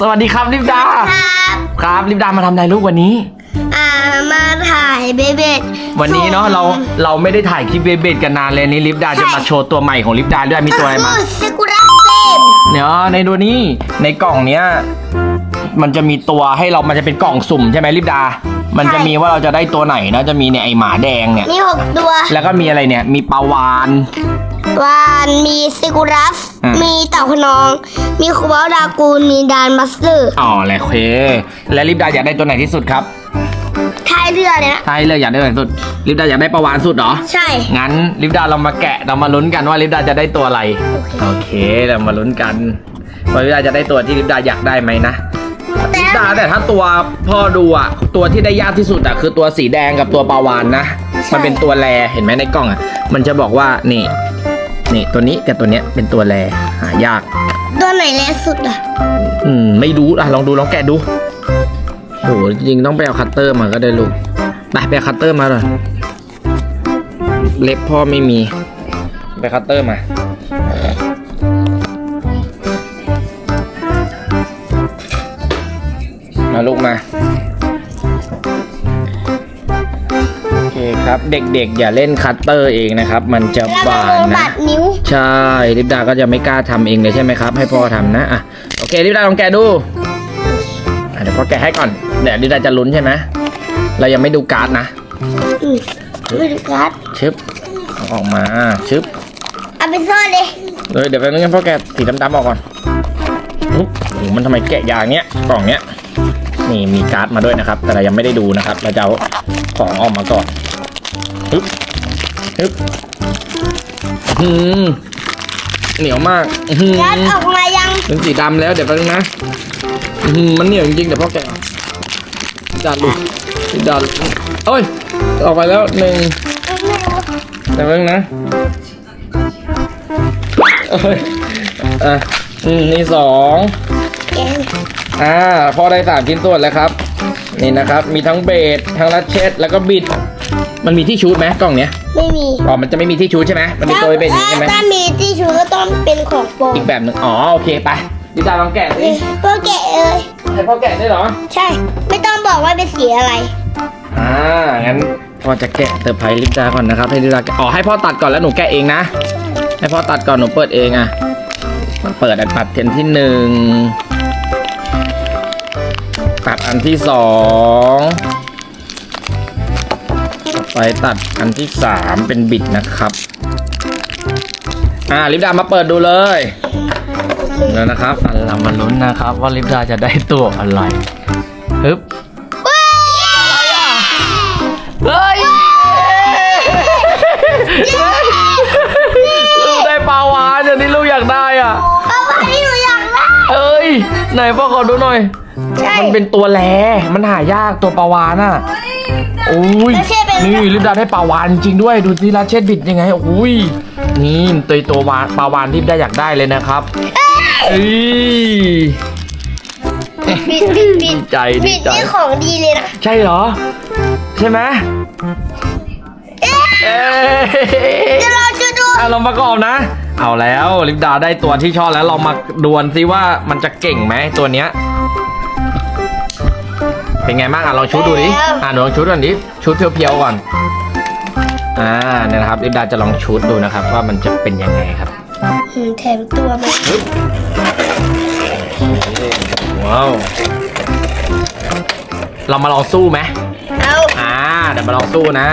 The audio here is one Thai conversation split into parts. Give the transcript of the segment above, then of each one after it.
สวัสดีครับลิปดา ครับครับลิปดามาทำอะไรลูกวันนี้ อ่ามาถ่ายเบเบดวันนี้เนาะเราเราไม่ได้ถ่ายคลิปเบเบดกันนานเลยนี่ลิปดาจะมาโชว์ตัวใหม่ของลิปดาด้วยมีตัวอะไรมาคือซากุระเซมเนี่ยในตัวนี้ในกล่องเนี้ยมันจะมีตัวให้เรามันจะเป็นกล่องสุ่มใช่ไหมลิปดา มันจะมีว่าเราจะได้ตัวไหนนะ จะมีเนี่ยไอหมาแดงเนี่ย มีหกตัวแล้วก็มีอะไรเนี่ย มีปลาวาน วานมีซากุระอืมมีเต่าขนอง มีคูบอลดากูนมีดานมัสเตอร์อ๋อแหละเค และลิปดาอยากได้ตัวไหนที่สุดครับท้ายเรือเนี่ยนะใช่เลยอยากได้ตัวไหนสุด ลิปดาอยากได้ปลาวานสุดเหรอ ใช่ งั้นลิปดาเรามาแกะเรามาลุ้นกันว่าลิปดาจะได้ตัวอะไร โอเคเรามาลุ้นกันว่าลิปดาจะได้ตัวที่ลิปดาอยากได้ไหมนะ แต่ลิปดาแต่ถ้าตัวพ่อดูอะตัวที่ได้ยากที่สุดอะคือตัวสีแดงกับตัวปลาวานนะ มันเป็นตัวแรเห็นไหมในกล้องอะ มันจะบอกว่านี่ นี่ตัวนี้กับตัวเนี้ยเป็นตัวแรหายาก ตัวไหนแรงสุดอะ อืมไม่รู้อะลองดูลองแกะดูโหจริงๆต้องไปเอาคัตเตอร์มาก็ได้ลูกไปไปเอาคัตเตอร์มาเลยเล็บพ่อไม่มี ไปคัตเตอร์มา มาลูกมา โอเคครับ เด็กๆ อย่าเล่นคัตเตอร์เองนะครับ มันจะแล้วบาโดดนบานะดนิ้ว ใช่ลิปดาก็จะไม่กล้าทำเองเลยใช่ไหมครับ ให้พ่อทำนะ อะ โอเคลิปดาลองแกะดูอะเดี๋ยวพ่อแกะให้ก่อนเดี๋ยวลิปดาจะลุ้นใช่ไหมเรายังไม่ดูการ์ดนะอืมไม่ดูการ์ดชึบเอาออกมาชึบ เอาไปซ่อนเลยเลยเดี๋ยวไปนึงกันพ่อแกะสีดำๆออกก่อนอุ๊บโอ้โหมันทำไมแกะยางเนี้ยกล่องเนี้ย นี่มีการ์ดมาด้วยนะครับ แต่เรายังไม่ได้ดูนะครับ เราจะเอาของออกมาก่อนฮึบฮึบอื้อหือเหนียวมากอื้อหือการ์ดออกมายังเป็นสีดำแล้วเดี๋ยวแป๊บนึงนะอื้อหือมันเหนียวจริงๆเดี๋ยวพ่อแกะดันดูดันโอ้ยออกไปแล้วหนึ่งเดี๋ยวแป๊บนึงนะโอ้ยอะอืมนี่สองแกง อ่าพ่อได้สามชิ้นส่วนแล้วครับ นี่นะครับ มีทั้งเบสทั้งรัดเช็ดแล้วก็บิด มันมีที่ชูดไหมกล่องเนี้ยไม่มีอ๋อมันจะไม่มีที่ชูดใช่ไหมมันมีตัวเบสอย่างนี้ใช่ไหมถ้ามีที่ชูก็ต้องเป็นของปลอมอีกแบบหนึ่งอ๋อโอเคไปดิจาลองแกะสิก็แกะเลยให้พ่อแกะได้เหรอ ใช่ ไม่ต้องบอกว่าเป็นสีอะไรอ่างั้นพ่อจะแกะเซอร์ไพรส์ลิปดาก่อนนะครับให้ลิปดาแกะอ๋อให้พ่อตัดก่อนแล้วหนูแกะเองนะให้พ่อตัดก่อนหนูเปิดเองอะมันเปิดอันตัดเทนที่หนึ่งตัด อันที่สองต่อไปตัดอันที่สามเป็นบิดนะครับ อ่าลิปดามาเปิดดูเลยแล้วนะครับอะเรามาลุ้นนะครับ ว่าลิปดาจะได้ตัวอะไรฮึบเฮ้ย ไหนพ่อขอดูหน่อย ใช่ มันเป็นตัวแลมันหายากตัวปลาวานอะโอ้ยแล้วเชฟเป็น นี่ลิปดาได้ปลาวานจริงด้วยดูที่ลาเชดบิดยังไงโอ้ยนี่ตัวตัววานปลาวานที่ได้อยากได้เลยนะครับเอ้ย บิดบิดบิดใจดีบิดใจ นี่ของดีเลยนะใช่เหรอ ใช่ไหมเอ๊ะเดี๋ยวเราจะดูอะลองประกอบนะ เอาแล้วลิปดาได้ตัวที่ชอบแล้วเรามาดวลซิว่ามันจะเก่งไหมตัวเนี้ย เป็นไงบ้างอะลองชุดดูดิอะหนูลองชุดก่อนดิชุดเพียวๆก่อนอ่าเนี่ยนะครับลิปดาจะลองชุดดูนะครับ ว่ามันจะเป็นยังไงครับหืมแถมตัวมาว้าวเรามาลองสู้ไหมเอาอ่าเดี๋ยวมาลองสู้นะ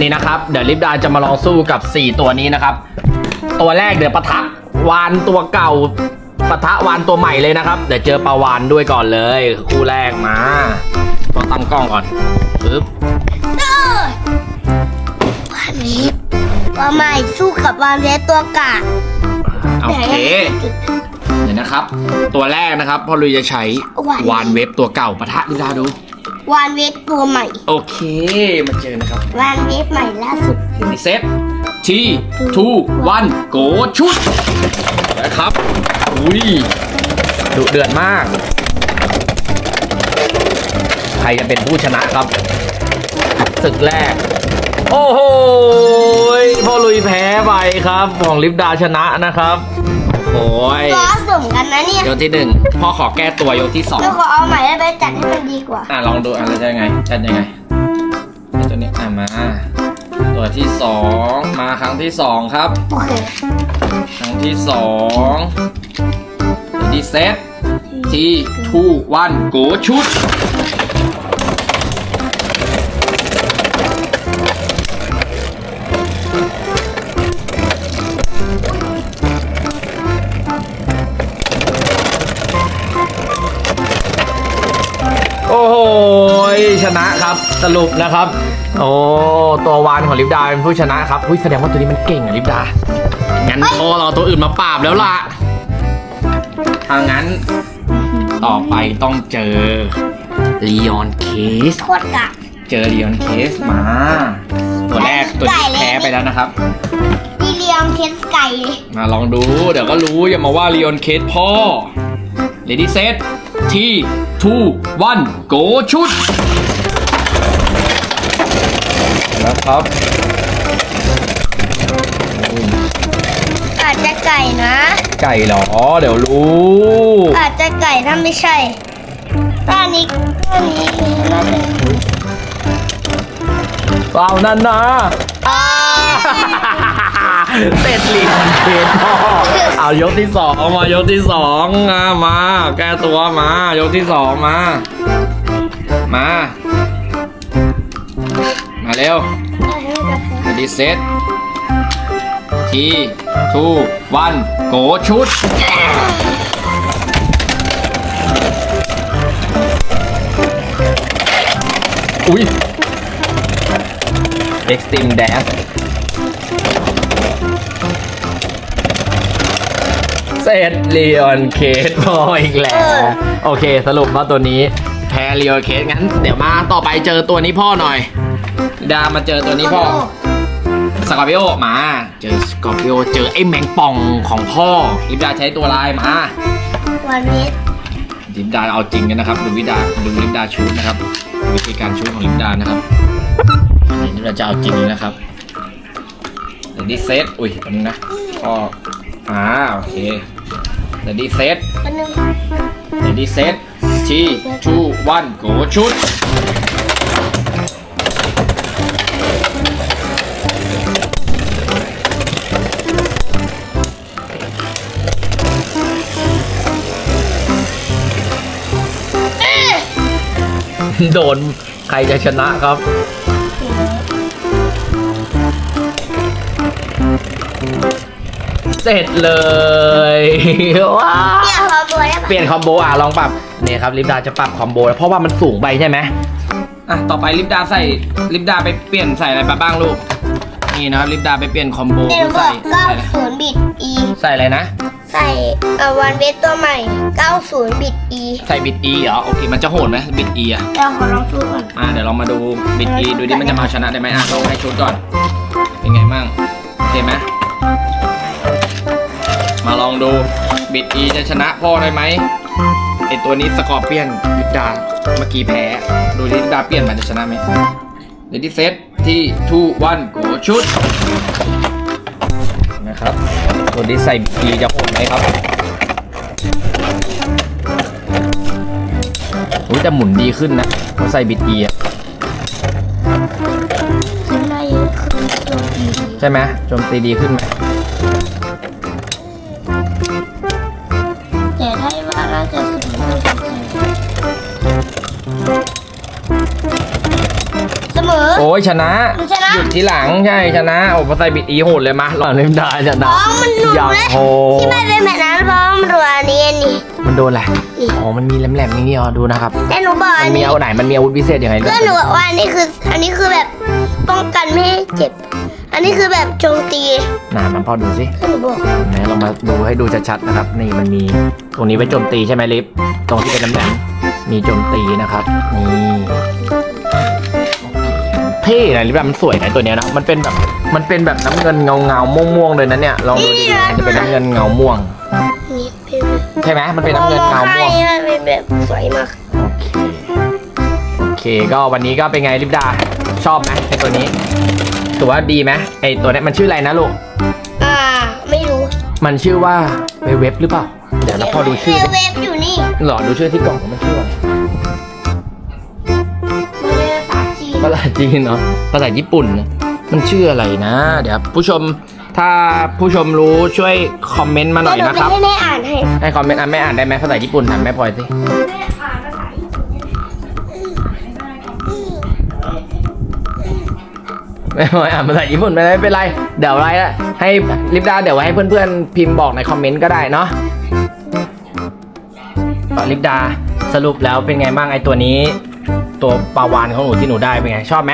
นี่นะครับ เดี๋ยวลิปดาจะมาลองสู้กับ 4 ตัวนี้นะครับ ตัวแรกเดี๋ยวปะทะวานตัวเก่าปะทะวานตัวใหม่เลยนะครับ เดี๋ยวเจอปลาวานด้วยก่อนเลย คู่แรกมาต้องตั้งกล้องก่อนปึ๊บเออวานเวฟตัวใหม่สู้กับวานเวฟตัวกากโอเคเดี๋ยวนะครับ ตัวแรกนะครับพ่อลุยจะใช้วานเว็บตัวเก่าปะทะลิปดาดูวานเวฟตัวใหม่ โอเค มาเจอนะครับวานเวฟใหม่ล่าสุดในเซต ทีทูวันโกชุดนะครับอุ้ยดุเดือดมาก ใครจะเป็นผู้ชนะครับศึกแรก โอ้โหพ่อลุยแพ้ไปครับ ของลิปดาชนะนะครับโอ้ยล้อสมกันนะเนี่ยยกที่หนึ่งพ่อขอแก้ตัวยกที่สองเราขอเอาใหม่ได้ไหมจัดให้มันดีกว่า อะลองดูอะแล้วจะยังไงจัดยังไงไอ้ตัวนี้อะมา ตัวที่สองมาครั้งที่สองครับ โอเคครั้งที่สองดีเซตที่ทูวันโกชุด โอ้โหชนะครับ สรุปนะครับ โอ้ตัววานของลิปดาเป็นผู้ชนะครับอุ้ยแสดงว่าตัวนี้มันเก่งอะลิปดา งั้นพอเราเอาตัวอื่นมาปราบแล้วล่ะ ถ้างั้น ต่อไปต้องเจอลีออนเคส โคตรกะ เจอลีออนเคสมา ตัวแรกตัวที่แพ้ไปแล้วนะครับ นี่เรียงเทสไก่เลยมาลองดู เดี๋ยวก็รู้อย่ามาว่าลีออนเคสพ่อ เลดี้เซตที่ทูวันโกชุด แล้ว ครับอาจจะไก่นะ ไก่เหรอ เดี๋ยวรู้ อาจจะไก่ถ้าไม่ใช่ต้านนี้ต้านนี้น่าจะเปล่านั่นนะอ่าเสร็จลีออนเคสพ่อเอายกที่สองมายกที่สองอะมา แก้ตัวมา ยกที่สองมา มา มาเร็ว ดีเซตทีทูวันโกชุด อุ้ย Extreme Dash เสร็จเลออนเคสพออีกแล้ว โอเคสรุปว่าตัวนี้แพ้เลออนเคสงั้น เดี๋ยวมาต่อไปเจอตัวนี้พ่อหน่อย ดามาเจอตัวนี้พ่อ สกอร์พิโอมา เจอสกอร์พิโอเจอไอ้แมงป่องของพ่อลิปดาใช้ตัวลายมาวันนี้ลิปดาเอาจริงกันนะครับ ดูวิดาดูลิปดาชูดนะครับ วิธีการชูดของลิปดานะครับอันนี้ลิปดาจะเอาจริงเลยนะครับเดี๋ยวดีเซตอุ้ยอันนี้นะพ่ออ่าโอเคเดี๋ยวดีเซตวันนึงเดี๋ยวดีเซตทีทูวันโกชุด โดนใครจะชนะครับ เสร็จเลยว้าวเนี่ยพอบัวได้ปะเปลี่ยนคอมโบอะลองปรับเนี่ยครับลิปดาจะปรับคอมโบแล้วเพราะว่ามันสูงไปใช่ไหมอะต่อไปลิปดาใส่ลิปดาไปเปลี่ยนใส่อะไรมาบ้างลูกนี่นะครับลิปดาไปเปลี่ยนคอมโบเดี๋ยวบใส่อกเก้าใส่อะไรศูนย์บิด e ใส่อะไรนะ ใส่เอ่อวันเวทตัวใหม่เก้าศูนย์บิด e ใส่บิด E เหรอ โอเค มันจะโหดไหมบิด E อะเราขอลองดูก่อน อะเดี๋ยวเรามาดูบิด E ดูดิมันจะมาชนะได้ไหมอะลองให้ชุดก่อน เป็นไงบ้างโอเคไหมมาลองดูบิด E จะชนะพ่อได้ไหมไอตัวนี้สกอร์เปียนลิปดาเมื่อกี้แพ้ ดูดิลิปดาเปลี่ยนมันจะชนะไหมเดดี้เซตที่ทูวันโกชุดนะครับ ตัวนี้ใส่บีจะโหดไหมครับอุ้ยแต่หมุนดีขึ้นนะเขาใส่บิดอีอะขึ้นมาเยอะขึ้นตัว e ใช่ไหมโจมตีดีขึ้นไหมแต่ถ้าว่าน่าจะสูงไม่สนใจเสมอโอ้ยชนะมันชนะ หยุดทีหลังใช่ชนะโอ้พอใส่บิดอีโหดเลยมะหล่อนเล่นได้ชเพนะราะมันหนุนอย่างเลยโหที่ไม่เป็นแบบนั้นเพราะมันรัวนี่นี่มันโดนแหละนี่อ๋อมันมีแหลมๆอย่างนี้อ๋อดูนะครับแต่หนูบอกมัอันนมีนี้เอาไหนมันมีอาวุธพิเศษยังไงก็หนูบอกว่าอันนี้คือ อันนี้คือแบบป้องกันไม่ให้เจ็บ อันนี้คือแบบโจมตีไหนามันพอดูสิก็หนูบอกไหนเรามาดูให้ดูชัดๆนะครับ นี่มันมีตรงนี้ไว้โจมตีใช่ไหมลิฟตรงที่เป็นน้ำแดงมีโจมตีนะครับนี่เท่นะลิฟแบบมันสวยนะตัวเนี้ยนะมันเป็นแบบมันเป็นแบบน้ำเงินเงาเงาๆม่วงๆเลยนะเนี่ยลองดูดีๆมันจะเป็นน้ำเงินเงาม่วงนี่เป็นใช่ไหมมันเป็นน้ำเงินเงาม่วงให้มันเป็นแบบสวยมากโอเคโอเคก็วันนี้ก็เป็นไงลิฟดาชอบไหมไอตัวนี้ถือว่าดีไหมไอตัวเนี้ยมันชื่ออะไรนะลูกอ่าไม่รู้ มันชื่อว่าเวเว็บหรือเปล่าเดี๋ยวเราพอดูชื่อดิเวฟอยู่นี่หรอดูชื่อที่กล่องมันชื่ออะไร จีนภาษาจีนเนาะภาษาญี่ปุ่นนะมันชื่ออะไรนะ เดี๋ยวผู้ชมถ้าผู้ชมรู้ช่วยคอมเมนต์มาหน่อยนะครับเดี๋วหให้แม่อ่านให้ให้คอมเมนต์อะแม่อ่านได้ไหมภาษาญี่ปุ่นถามแม่พลอยสิแม่อ่านภาษาญี่ปุ่นแม่พลอยอ่านภาษาญี่ปุ่นไม่เป็นไรเดี๋ยวอะไรละให้ลิปดาเดี๋ยวไว้ให้เพื่อนๆ พิมพ์บอกในคอมเมนต์ก็ได้เนาะต่อลิปดาสรุปแล้วเป็นไงบ้างไอตัวนี้ ตัวปลาวานของหนูที่หนูได้เป็นไง ชอบไหม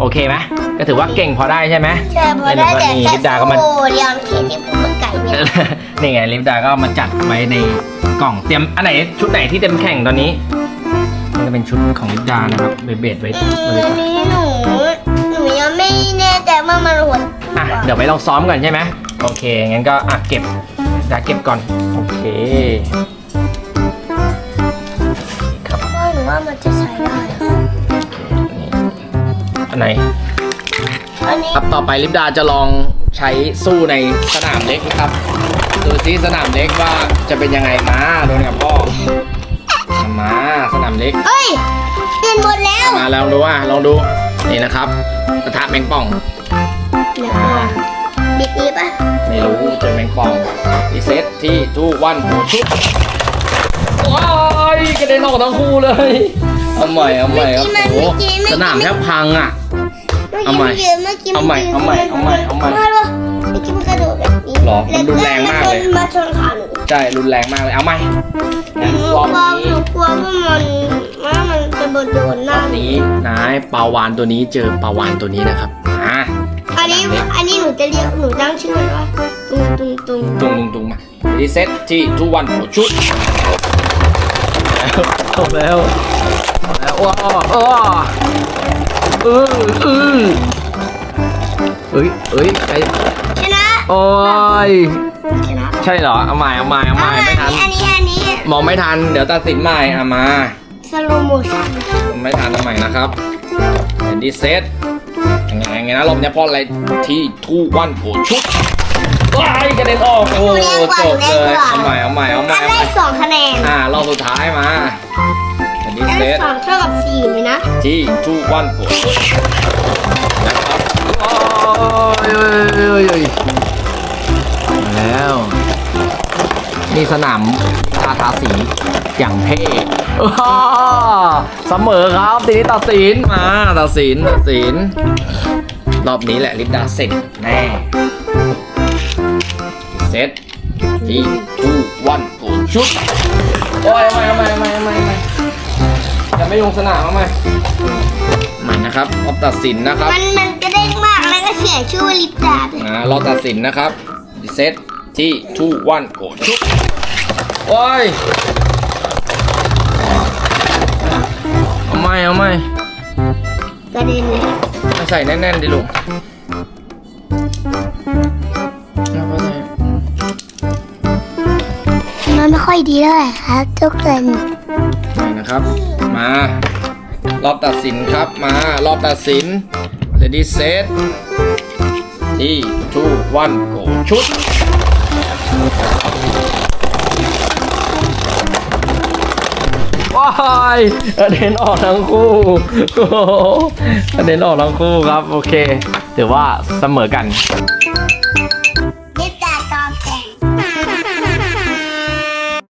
โอเคไหมก็ถือว่าเก่งพอได้ใช่ไหมใช่พอได้แต่นี่แค่ลิปดาก็มันโอ้ยอมเคที่พูดมันไก่เนี่ยนี่ไงลิปดาก็เอามาจัดไว้ในกล่องเตรียมอันไหนชุดไหนที่เต็มแข่งตอนนี้นี่ก็เป็นชุดของลิปดานะครับเบเบดไว้อืมบริอัจานคนี้หนูหนูยังไม่แน่ใจว่ามันหัวอะเดี๋ยวไปลองซ้อมก่อนใช่ไหมโอเคงั้นก็อะเก็บดาเก็บก่อนโอเค จะใช้ได้อะนี่อันไหนอันนี้ครับต่อไปลิปดาจะลองใช้สู้ในสนามเล็กนะครับ ดูซิสนามเล็กว่าจะเป็นยังไงมาโดนกับพ่อมาสนามเล็กเฮ้ยเปลี่ยนหมดแล้วมาลองดูอะลองดูนี่นะครับกระทะแมงป่องเดี๋ยวก่อนบิดนี้ปะไม่รู้เจอแมงป่องรีเซ็ตที่ทูวันโหชุดว้าย กระเด็นออกทั้งคู่เลย เอาใหม่เอาใหม่ครับโอ้โหสนามแทบพังอะ เอาใหม่เมื่อกี้เมื่อกี้เอาใหม่เอาใหม่เอาใหม่เอาใหม่เมื่อกี้มันกระโดดแบบนี้หรอมันรุนแรงมากเลย มาชนขาหนูใช่รุนแรงมากเลย เอาใหม่หงั้นนูรอบกลัวหนี้นูกลัวว่ามันว่ามันจะโดนโดนหรน้าอบหนูนี้นายปลาวานตัวนี้เจอปลาวานตัวนี้นะครับ อ่าอันนี้อันนี้หนูจะเรียกหนูตั้งชื่อมันว่าตุงตุงตุง ตุงตุงตุงมารีเซ็ตที่ทูวันโหชุด แล้วจบแล้วแล้วว้าวอ้อเออเออเอ้ยเอ้ยไอชนะโอ้ยชนะใช่เหรอเอาใหม่เอาใหม่เอาใหม่ไม่ทันอันนี้อันนี้มองไม่ทัน เดี๋ยวตัดสินใหม่อะมาสโลโมชั่นไม่ทันเอาใหม่นะครับเห็นดีเซตยังไงยังไงนะรอบเนี้ยเพราะอะไรที่ทูวันโผชุด ว้ายกระเด็นออกโอ้จบเลยเอาใหม่เอาใหม่เอาใหม่อันเอาได้ใหม่สองคะแนนอ่ารอบสุดท้ายมาเห็นดีอันเซได้ตสองเท่ากับสี่เลยนะที่ทูวันโผชุดนะครับโอ้ยโอ้ยโอ้ยโอ้ยมาแล้วนี่สนามทาทาสีอย่างเท่อ้าเสมอครับทีนี้ตัดสินมาตัดสินตัดสินรอบนี้แหละลิปดาเสร็จแน่ เซตที่ทูวันโกชุดโอ้ยไม่ไม่ไม่ไม่ไม่จะไม่ลงสนามเอาไหมใหม่นะครับรอบตัดสินนะครับมันมันกระเด้งมากแล้วก็เขียนชื่อว่าลิปดาด้วยอ่ารอบตัดสินนะครับเซตที่ทูวันโกชุดโอ้ยเอาไม่เอาไม่กระเด็นเลยมาใส่แน่นๆดิลูก ค่อยดีเท่าไหร่ครับทุกคนนี่นะครับ มารอบตัดสินครับ มารอบตัดสิน ready set ที่ two one go ชุดว้ายกระเด็นออกทั้งคู่โอ้โหกระเด็นออกทั้งคู่ครับ โอเค ถือว่าเสมอกัน